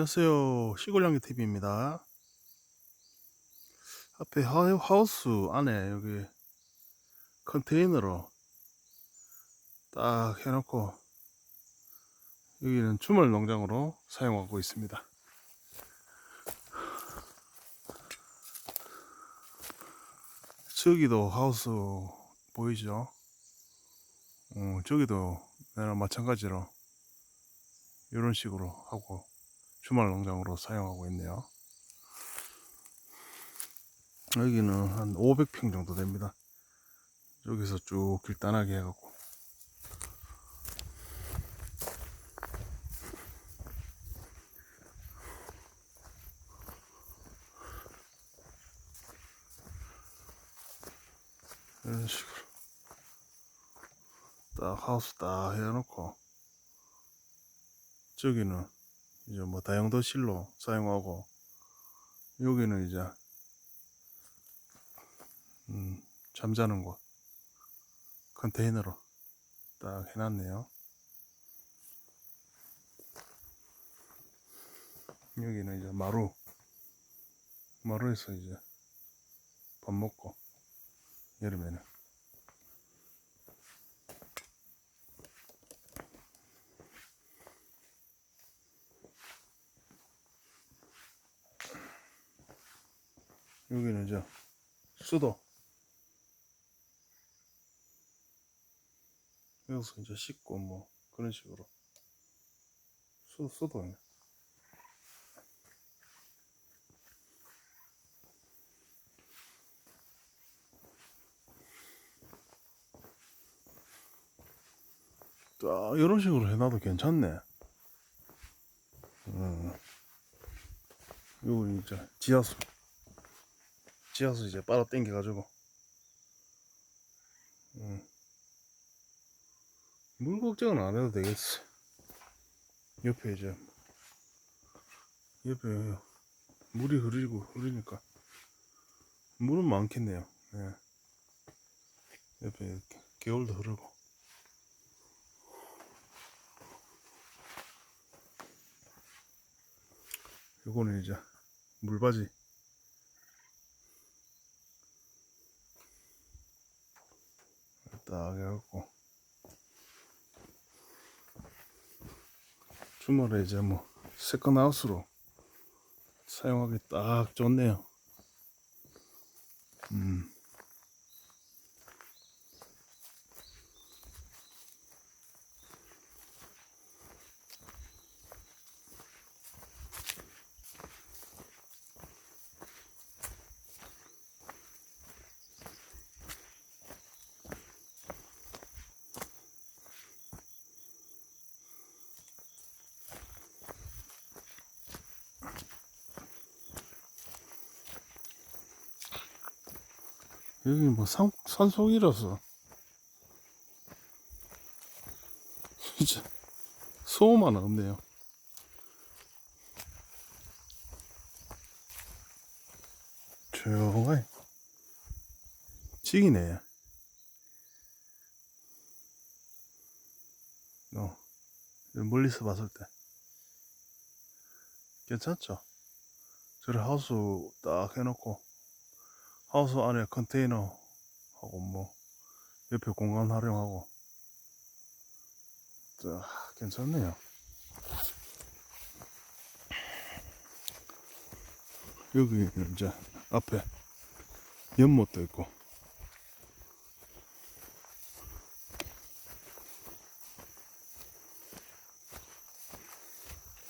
안녕하세요. 시골양기 TV입니다. 앞에 하- 하우스 안에 여기 컨테이너로 딱 해놓고 여기는 주말 농장으로 사용하고 있습니다. 저기도 하우스 보이죠? 어, 저기도 나랑 마찬가지로 이런 식으로 하고 주말 농장으로 사용하고 있네요. 여기는 한 500평 정도 됩니다. 여기서 쭉 길단하게 해갖고. 이런 식으로 딱 하우스 딱 해놓고 저기는 이제 뭐 다용도 실로 사용하고 여기는 이제 음, 잠자는 곳 컨테이너로 딱 해놨네요. 여기는 이제 마루 마루에서 이제 밥 먹고 여름에는 여기는 이제 수도. 여기서 이제 씻고 뭐 그런 식으로. 수, 수도네. 딱 이런 식으로 해놔도 괜찮네. 음. 요거 이제 지하수 지하수 이제 빨아 당겨 가지고. 음. 물 걱정은 안 해도 되겠어. 옆에 이제 옆에 물이 흐르고 흐르니까 물은 많겠네요. 예. 옆에 이렇게 개울도 흐르고. 요거는 이제 물바지 딱 해갖고 주말에 이제 뭐 세컨하우스로 사용하기 딱 좋네요 음. 여기 뭐 산, 산속이라서. 진짜 소음 하나 없네요. 조용해 찍이네. 어 멀리서 봤을 때. 괜찮죠? 저를 하우스 딱 해놓고 하우스 안에 컨테이너 하고 뭐 옆에 공간 활용하고. 딱 괜찮네요. 여기 이제 앞에 연못도 있고.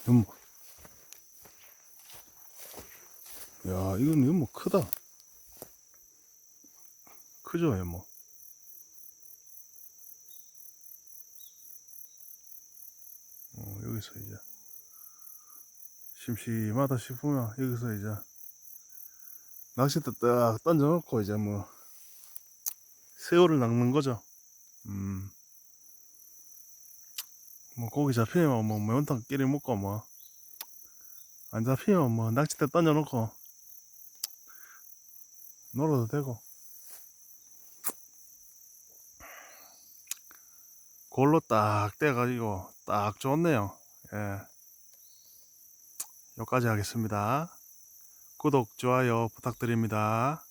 연못. 야 이건 연못 크다 크죠 연못 어, 여기서 이제 심심하다 싶으면 여기서 이제 낚싯대 딱 던져놓고 이제 뭐 새우를 낚는 거죠. 음. 뭐 고기 잡히면 뭐 매운탕 끼리 먹고 뭐 안 잡히면 뭐 낚싯대 던져놓고 놀아도 되고 골로 딱 떼가지고 딱 좋네요. 예. 여기까지 하겠습니다. 구독, 좋아요 부탁드립니다.